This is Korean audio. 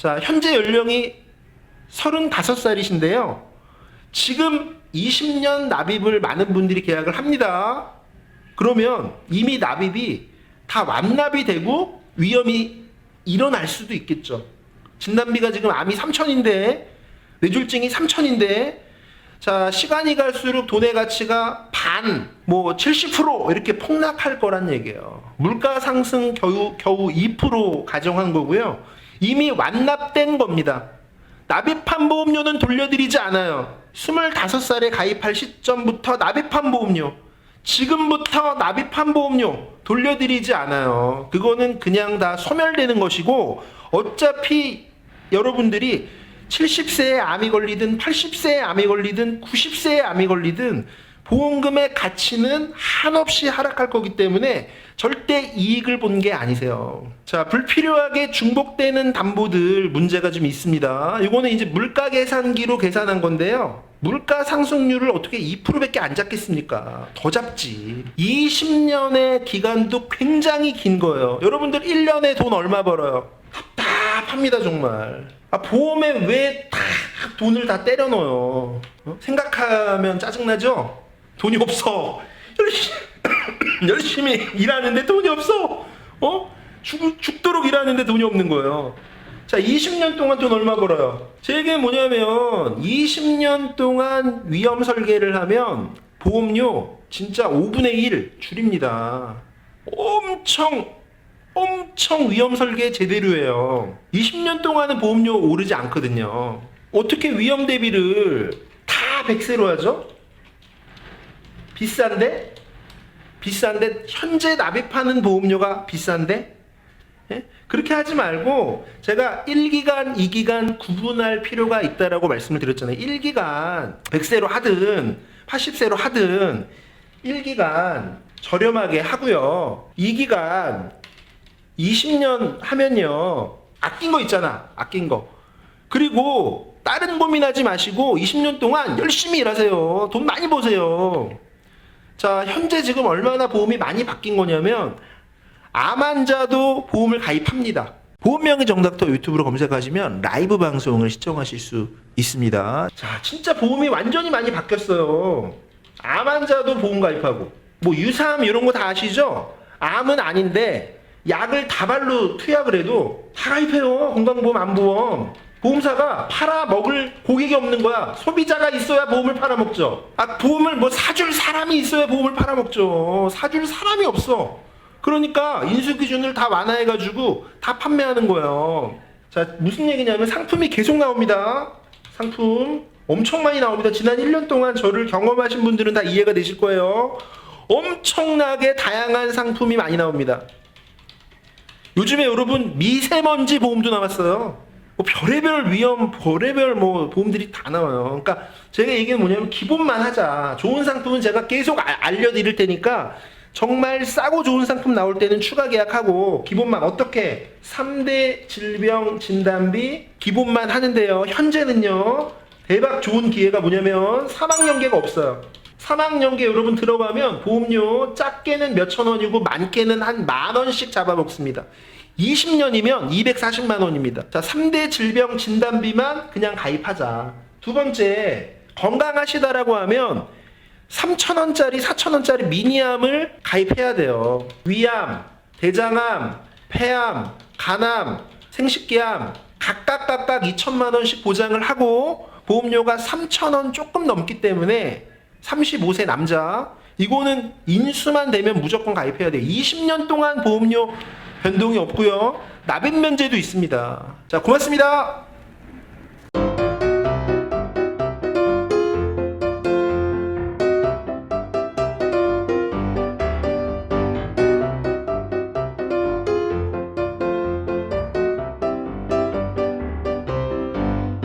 자, 현재 연령이 35살이신데요. 지금 20년 납입을 많은 분들이 계약을 합니다. 그러면 이미 납입이 다 완납이 되고 위험이 일어날 수도 있겠죠. 진단비가 지금 암이 3천인데 뇌졸중이 3천인데 자 시간이 갈수록 돈의 가치가 반, 뭐 70% 이렇게 폭락할 거란 얘기예요. 물가 상승 겨우 겨우 2% 가정한 거고요. 이미 완납된 겁니다. 납입한 보험료는 돌려드리지 않아요. 25살에 가입할 시점부터 납입한 보험료, 지금부터 납입한 보험료 돌려드리지 않아요. 그거는 그냥 다 소멸되는 것이고 어차피 여러분들이 70세에 암이 걸리든 80세에 암이 걸리든 90세에 암이 걸리든 보험금의 가치는 한없이 하락할 거기 때문에 절대 이익을 본 게 아니세요. 자, 불필요하게 중복되는 담보들 문제가 좀 있습니다. 이거는 이제 물가 계산기로 계산한 건데요. 물가 상승률을 어떻게 2%밖에 안 잡겠습니까? 더 잡지. 20년의 기간도 굉장히 긴 거예요. 여러분들 1년에 돈 얼마 벌어요? 답답합니다, 정말. 아, 보험에 왜 다 돈을 다 때려 넣어요? 어? 생각하면 짜증나죠? 돈이 없어. 열심히, 열심히 일하는데 돈이 없어. 어? 죽, 죽도록 일하는데 돈이 없는 거예요. 자, 20년 동안 돈 얼마 벌어요? 제 얘기는 뭐냐면, 20년 동안 위험 설계를 하면 보험료 진짜 5분의 1 줄입니다. 엄청 엄청 위험 설계 제대로 해요. 20년 동안은 보험료 오르지 않거든요. 어떻게 위험 대비를 다 100세로 하죠? 비싼데? 비싼데 현재 납입하는 보험료가 비싼데? 예? 그렇게 하지 말고 제가 1기간, 2기간 구분할 필요가 있다라고 말씀을 드렸잖아요. 1기간 100세로 하든 80세로 하든 1기간 저렴하게 하고요. 2기간 20년 하면요. 아낀 거 있잖아. 아낀 거. 그리고 다른 고민하지 마시고 20년 동안 열심히 일하세요. 돈 많이 버세요. 자, 현재 지금 얼마나 보험이 많이 바뀐 거냐면 암 환자도 보험을 가입합니다. 보험명의 정답터 유튜브로 검색하시면 라이브 방송을 시청하실 수 있습니다. 자, 진짜 보험이 완전히 많이 바뀌었어요. 암 환자도 보험 가입하고 뭐 유사암 이런 거 다 아시죠? 암은 아닌데 약을 다발로 투약을 해도 다 가입해요. 건강보험, 암보험. 보험사가 팔아 먹을 고객이 없는 거야. 소비자가 있어야 보험을 팔아먹죠. 아, 보험을 뭐 사줄 사람이 있어야 보험을 팔아먹죠. 사줄 사람이 없어. 그러니까 인수 기준을 다 완화해가지고 다 판매하는 거예요. 자, 무슨 얘기냐면 상품이 계속 나옵니다. 상품 엄청 많이 나옵니다. 지난 1년 동안 저를 경험하신 분들은 다 이해가 되실 거예요. 엄청나게 다양한 상품이 많이 나옵니다. 요즘에 여러분 미세먼지 보험도 나왔어요. 뭐 별의별 위험, 별의별 뭐 보험들이 다 나와요. 그러니까 제가 얘기는 뭐냐면 기본만 하자. 좋은 상품은 제가 계속 아- 알려드릴 테니까 정말 싸고 좋은 상품 나올 때는 추가 계약하고 기본만 어떻게 3대 질병 진단비 기본만 하는데요. 현재는요. 대박 좋은 기회가 뭐냐면 사망 연계가 없어요. 사망 연계 여러분 들어가면 보험료 작게는 몇천 원이고 많게는 한 만 원씩 잡아먹습니다. 20년이면 240만 원입니다. 자, 3대 질병 진단비만 그냥 가입하자. 두 번째, 건강하시다라고 하면 3,000원짜리, 4,000원짜리 미니암을 가입해야 돼요. 위암, 대장암, 폐암, 간암, 생식기암 각각 각각 2천만 원씩 보장을 하고 보험료가 3,000원 조금 넘기 때문에 35세 남자 이거는 인수만 되면 무조건 가입해야 돼. 20년 동안 보험료 변동이 없고요. 납입 면제도 있습니다. 자, 고맙습니다.